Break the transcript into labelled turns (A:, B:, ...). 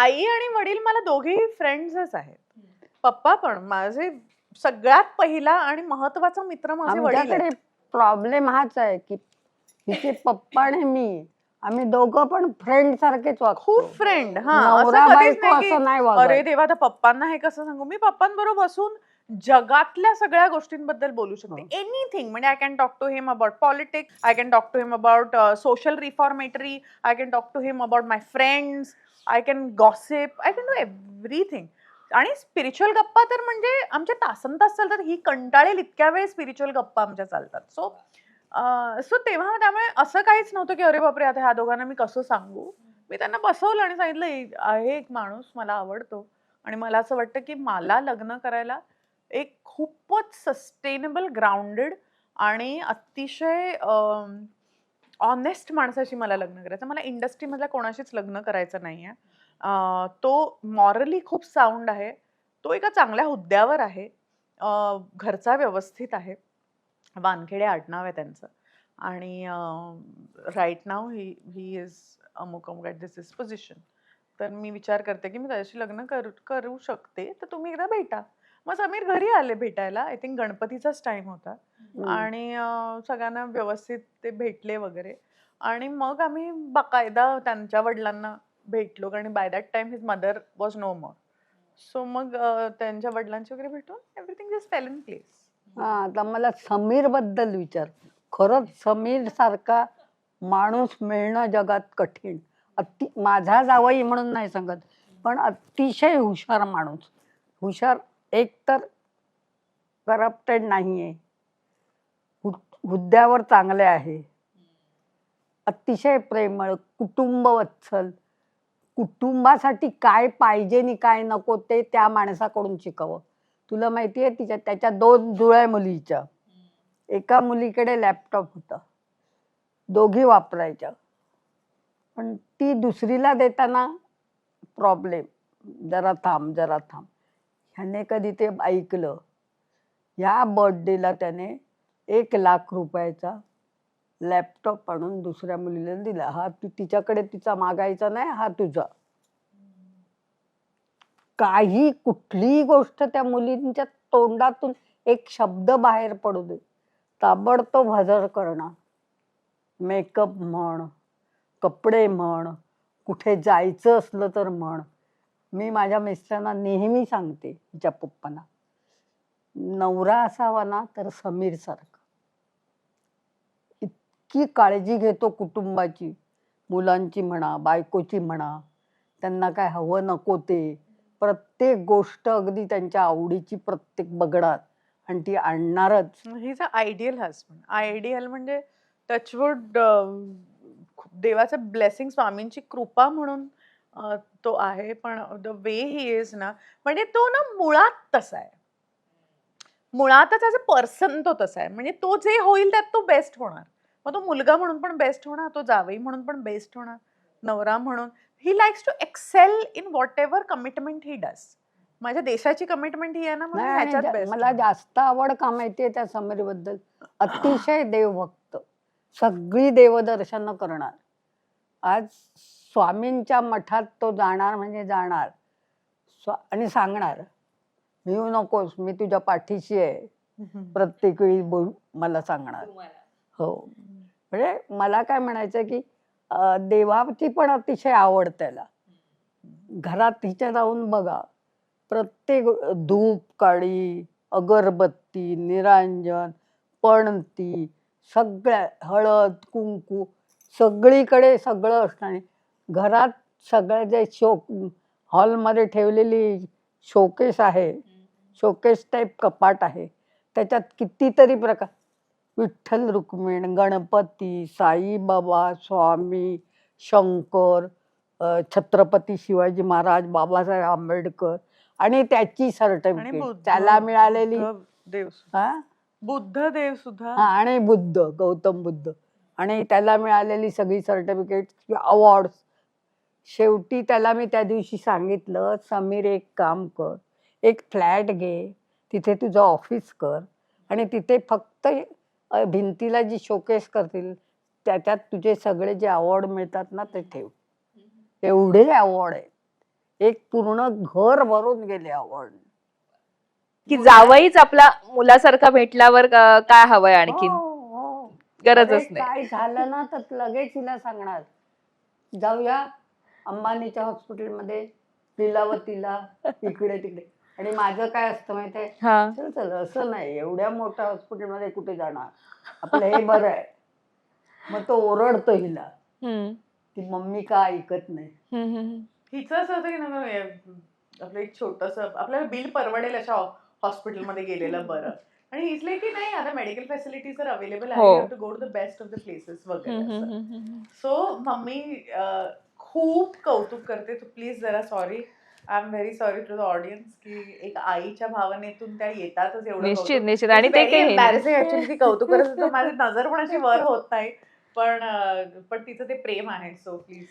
A: आई आणि वडील मला दोघेही फ्रेंड्सच आहेत. पप्पा पण माझे सगळ्यात पहिला आणि महत्त्वाचा मित्र माझे वडील आहेत.
B: प्रॉब्लेम हाच आहे की हिचे पप्पा आणि मी आम्ही दोघं पण फ्रेंड सारखेच वागतो.
A: खूप फ्रेंड हा असं
B: नवरा
A: कधीच
B: बायको
A: नाही की,
B: असं नाही
A: अरे
B: वागत
A: देवा त्या पप्पांना हे कसं सांगू? मी पप्पांबरोबर बसून जगातल्या सगळ्या गोष्टींबद्दल बोलू
B: हो.
A: शकते एनिथिंग म्हणजे I can talk to him about politics I can talk to him about social reformatory I can talk to him about my friends I can gossip I can do everything आणि spiritual गप्पा तर म्हणजे आमच्या तासन तास चालतात. ही कंटाळेल इतक्या वेळ spiritual गप्पा आमच्या चालतात. सो सो तेव्हा त्यामुळे असं काहीच नव्हतं की अरे बापरे आता ह्या दोघांना मी कसं सांगू? मी त्यांना बसवलं आणि सांगितलं आहे एक माणूस मला आवडतो. आणि मला असं वाटतं की मला लग्न करायला एक खूपच सस्टेनेबल ग्राउंडेड आणि अतिशय ऑनेस्ट माणसाशी मला लग्न करायचं मला इंडस्ट्रीमधल्या कोणाशीच लग्न करायचं नाही आहे तो मॉरली खूप साऊंड आहे. तो एका चांगल्या हुद्द्यावर आहे. घरचा व्यवस्थित आहे. वानखेडे आडनाव आहे त्यांचं. आणि right now he he is अमुक अमुक ॲट दिस इज पोझिशन तर मी विचार करते की मी त्याच्याशी लग्न करू करू शकते. तर तुम्ही एकदा भेटा. मग समीर घरी आले भेटायला. आय थिंक गणपतीचाच टाइम होता. आणि सगळ्यांना व्यवस्थित ते भेटले वगैरे. आणि मग आम्ही बाकायदा त्यांच्या वडिलांना भेटलो. कारण by that time his mother was no more so मग त्यांच्या वडिलांची वगैरे भेटून everything is fell in place
B: हा आता मला समीरबद्दल विचार. खरंच समीर सारखा माणूस मिळणं जगात कठीण. अति माझा जावई म्हणून नाही सांगत. पण अतिशय हुशार माणूस. हुशार एक तर करप्टेड नाहीये. हु- हुद्द्यावर चांगले आहे. अतिशय प्रेमळ कुटुंब वत्सल कुटुंबासाठी काय पाहिजे आणि काय नको ते त्या माणसाकडून शिकावं. तुला माहिती आहे तिच्या त्याच्या दोन जुळ्या मुलीच्या. एका मुलीकडे लॅपटॉप होता. दोघी वापरायच्या. पण ती दुसरीला देताना प्रॉब्लेम जरा थांब जरा थांब. ह्याने कधी ते ऐकलं. ह्या बर्थडेला त्याने एक लाख रुपयाचा लॅपटॉप आणून दुसऱ्या मुलीला दिला. हा तू तिच्याकडे तिचा मागायचा नाही हा तुझा. काही कुठलीही गोष्ट त्या मुलींच्या तोंडातून एक शब्द बाहेर पडू दे. ताबडतोब हजर करणं मेकअप म्हण कपडे म्हण कुठे जायचं असलं तर म्हण. मी माझ्या मिस्टरांना नेहमी सांगते तिच्या पप्पांना. नवरा असावा ना तर समीर सारखा. इतकी काळजी घेतो कुटुंबाची. मुलांची म्हणा बायकोची म्हणा त्यांना काय हवं नको ते. प्रत्येक गोष्ट अगदी त्यांच्या आवडीची प्रत्येक बघणार आणि ती आणणारच.
A: His a ideal husband ideal म्हणजे टचवूड देवाचं ब्लेसिंग स्वामींची कृपा म्हणून तो आहे पण द वे ही इज ना म्हणजे तो ना मुळात तसा आहे. मुळातच ॲज अ पर्सन तो तसा आहे. म्हणजे तो जे होईल त्यात तो बेस्ट होणार. मग तो मुलगा म्हणून पण बेस्ट होणार तो जावई म्हणून पण बेस्ट होणार नवरा म्हणून. He likes to excel in whatever commitment he does माझ्या देशाची कमिटमेंट ही आहे ना बेस्ट
B: मला जास्त आवड का माहितीये त्या समीरबद्दल अतिशय देवभक्त. सगळी देवदर्शनं करणार. आज स्वामींच्या मठात तो जाणार म्हणजे जाणार. स्वा- आणि सांगणार येऊ नकोस मी तुझ्या पाठीशी आहे. प्रत्येक वेळी बोल मला सांगणार. हो. म्हणजे मला काय म्हणायचं की देवाची पण अतिशय आवड त्याला. घरात तिच्या जाऊन बघा. प्रत्येक धूप काळी अगरबत्ती निरांजन पणती सगळ्या हळद कुंकू सगळीकडे सगळं असतं आणि घरात सगळं जे शो हॉलमध्ये ठेवलेली शोकेस आहे शोकेस टाईप कपाट आहे त्याच्यात कितीतरी प्रकार. विठ्ठल रुक्मिण गणपती साईबाबा स्वामी शंकर छत्रपती शिवाजी महाराज बाबासाहेब आंबेडकर आणि त्याची सर्टिफिकेट त्याला मिळालेली
A: देव
B: हा?
A: बुद्ध देव सुद्धा.
B: आणि बुद्ध गौतम बुद्ध. आणि त्याला मिळालेली सगळी सर्टिफिकेट अवॉर्ड शेवटी त्याला मी त्या दिवशी सांगितलं समीर एक काम कर. एक फ्लॅट घे. तिथे तुझं ऑफिस कर. आणि तिथे फक्त भिंतीला जी शोकेस करतील त्याच्यात तुझे सगळे जे अवॉर्ड मिळतात ना ते ठेव. एवढे अवॉर्ड आहेत. एक पूर्ण घर भरून गेले आवड
C: की जावईच आपला मुलासारखा भेटल्यावर काय हवंय आणखीन?
B: हो, हो.
C: गरजच नाही.
B: काय झालं ना तर लगेच हिला सांगणार. जाऊया. अंबानीच्या हॉस्पिटलमध्ये लीलावतीला इकडे तिकडे. आणि माझं काय असतं माहितीये?
C: हा.
B: चल चल असं नाही. एवढ्या मोठ्या हॉस्पिटलमध्ये कुठे जाणार? आपलं हे बरं आहे. मग तो ओरडतो हिला.
C: हम्म,
B: की मम्मी का ऐकत नाही?
C: हम्म, हम्म.
A: हिचं असं होतं की ना आपलं एक छोटस आपल्याला बिल परवडेल अशा हॉस्पिटलमध्ये गेलेलं बरं. आणि इथले की नाही आता मेडिकल फॅसिलिटीज जर अवेलेबल
C: हो.
A: आहे to go to the best of the places वगैरे. सो मम्मी खूप कौतुक करते. तू प्लीज जरा sorry I am very sorry to the audience की एक आईच्या भावनेतून त्या येतातच एवढं
C: निश्चित निश्चित. आणि ते काही
A: कौतुक करत माझी नजर पण अशी वर होत नाही. पण पण तिचं ते प्रेम आहे. So please